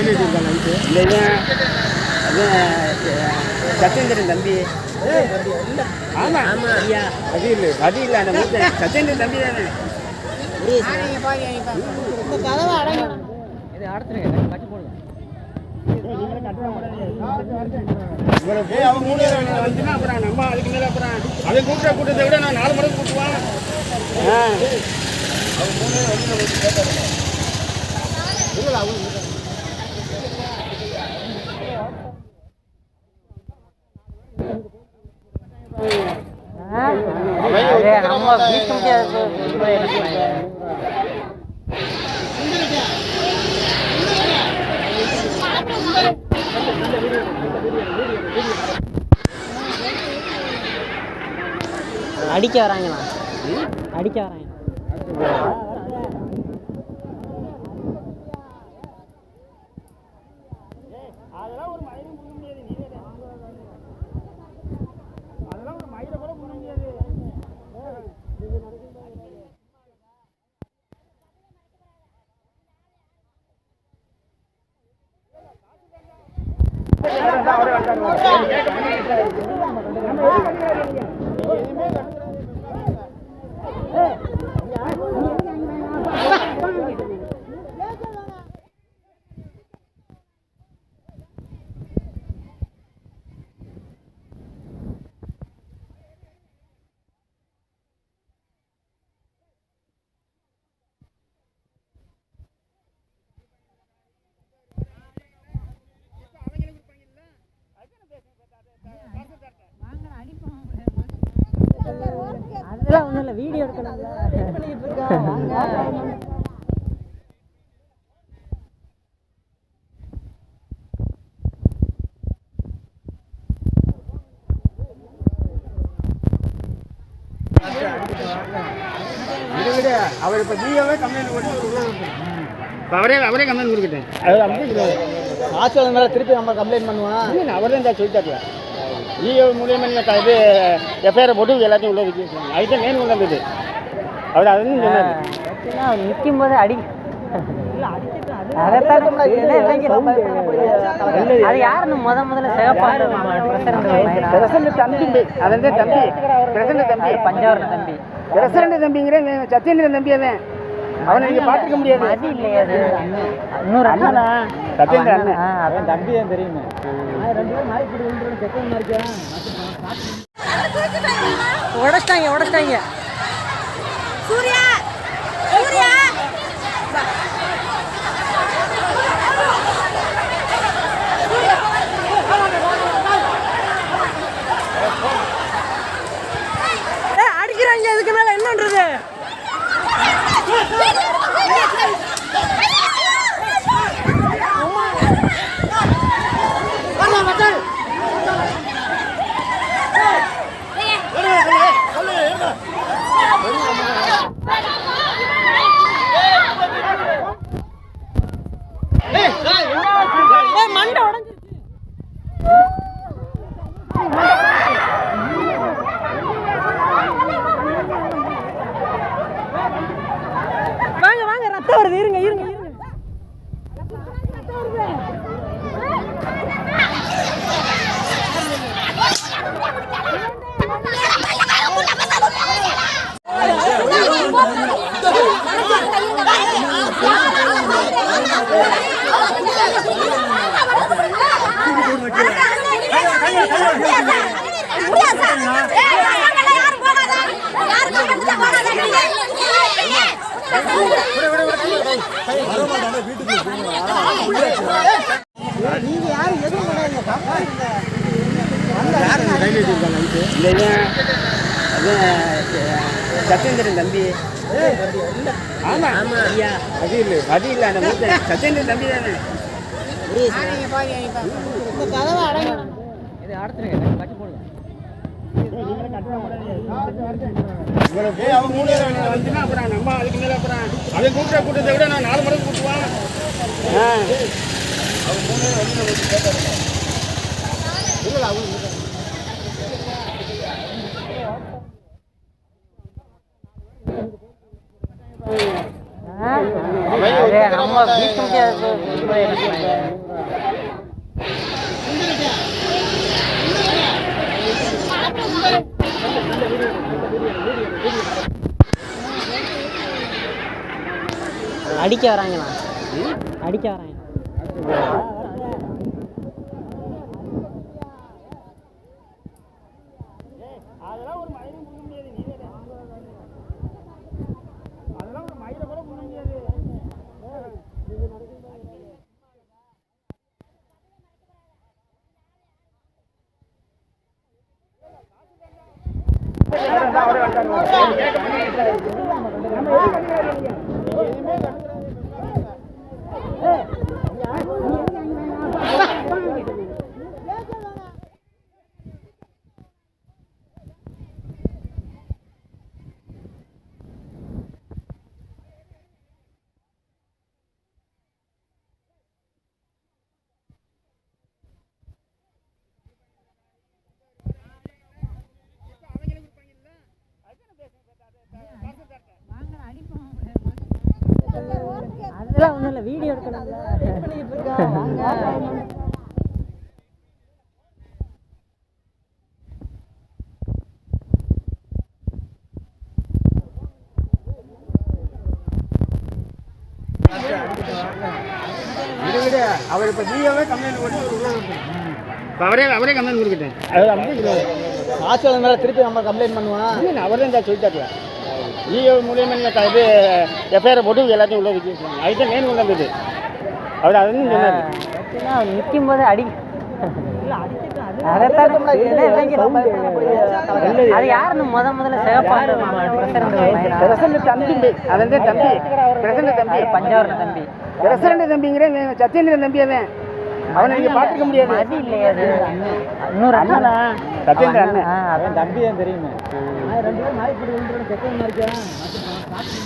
இல்லைங்க அது சத்யேந்திரன் தம்பி ஆமா ஆமா ஐயா அது இல்லை அது இல்லை அந்த மூத்த சத்யேந்திரன் தம்பி தானே அவங்க மூணு பேர் வந்துன்னா அப்புறம் நம்ம அதுக்கு மேலே அப்புறம் அவன் கூப்பிட்ட கூட்டத்தை விட நான் நாலு மடங்கு கூட்டுவான் ஆ அடிக்க வராங்கண்ணா அடிக்க வராங்க அதெல்லாம் ஒன்றும் இல்லை வீடியோ எடுக்கணும்ல அவர் இப்போ ஜியோவே கம்ப்ளைண்ட் கொடுத்து அவரே அவரே கம்ப்ளைண்ட் கொடுக்கிட்டேன் அது அப்படி ஹாஸ்டல் மேலே திருப்பி நம்ம கம்ப்ளைண்ட் பண்ணுவான். இல்லை அவர் தான் இந்த சொல்லிட்டாருல ஜியோ மூலியமாக நீங்கள் இது எஃப்ஐஆர் போட்டு எல்லாத்தையும் உள்ள வச்சு அதுதான் மெயின் உள்ள இருந்தது அவர் அதுன்னு சொன்னார். நிற்கும் போது அடி அது யாருன்னு முத முதல்ல பிரசன்ட் தம்பி. அதான் தம்பி. பிரசன்ட் தம்பி. பஞ்சவரண தம்பி. பிரசிடண்ட் தம்பிங்கிற சத்யேந்திரன் தம்பி அவன். அவனை நீங்க பார்த்துக்க முடியாது. அது இல்லையா அது இன்னொரு அண்ணனா சத்யேந்திரன் அண்ணன் அவன் தம்பி தான் தெரியுமே. உடச்சிட்டாங்க உடச்சிட்டாங்க. சூர்யா சூர்யா வீட்டுக்கு இல்லையா அது சத்யேந்திரன் தம்பி ஆமா ஆமா ஐயா அது இல்லை அது இல்லை அந்த சத்யேந்திரன் தம்பி தானே வந்துன்னா அப்புறம் நம்ம அதுக்கு மேல அப்புறம் அவன் கூப்பிட்ட கூட்டத்தை விட நான் நாலு மடங்கு கூட்டுவான் நம்ம வீட்டுக்கு அடிக்க வராங்கண்ணா அடிக்க வராங்க அதெல்லாம் ஒன்றும் இல்லை வீடியோ எடுக்கணும்ல அவர் இப்போ நீவே கம்ப்ளைண்ட். இப்ப அவரே அவரே கம்ப்ளைண்ட் கொடுக்கட்டேன் அது அப்படி ஹாஸ்டல் மேலே திருப்பி நம்ம கம்ப்ளைண்ட் பண்ணுவான்? இல்லை அவர் தான் சொல்லிட்டாரு நீங்க மூலியமா நீங்கள் க- இது எஃப்ஐஆர் போட்டு எல்லாத்தையும் உள்ள வச்சு அதுதான் மெயின் உள்ள இருந்தது அவர் அதுன்னு சொன்னார். நிற்கும் போது அடி. அதைத்தான் அது யாருன்னு முத முதல்ல சிவப்பாடு பிரசன்ட் தம்பி. அதான் தம்பி. பிரசன்ட் தம்பி. பஞ்சாவரண தம்பி. பிரசிடண்ட் தம்பிங்கிற சத்யேந்திரன் தம்பி அவன். அவனை நீங்க பார்த்துக்க முடியாது. அது இல்லையே அது. இன்னொரு அண்ணனா? சத்யேந்திரன் அண்ணன். அவன் தம்பி தான் தெரியுமே. ரெண்டு பேரும் மாறி செகண்ட் மாறிக்கலாம்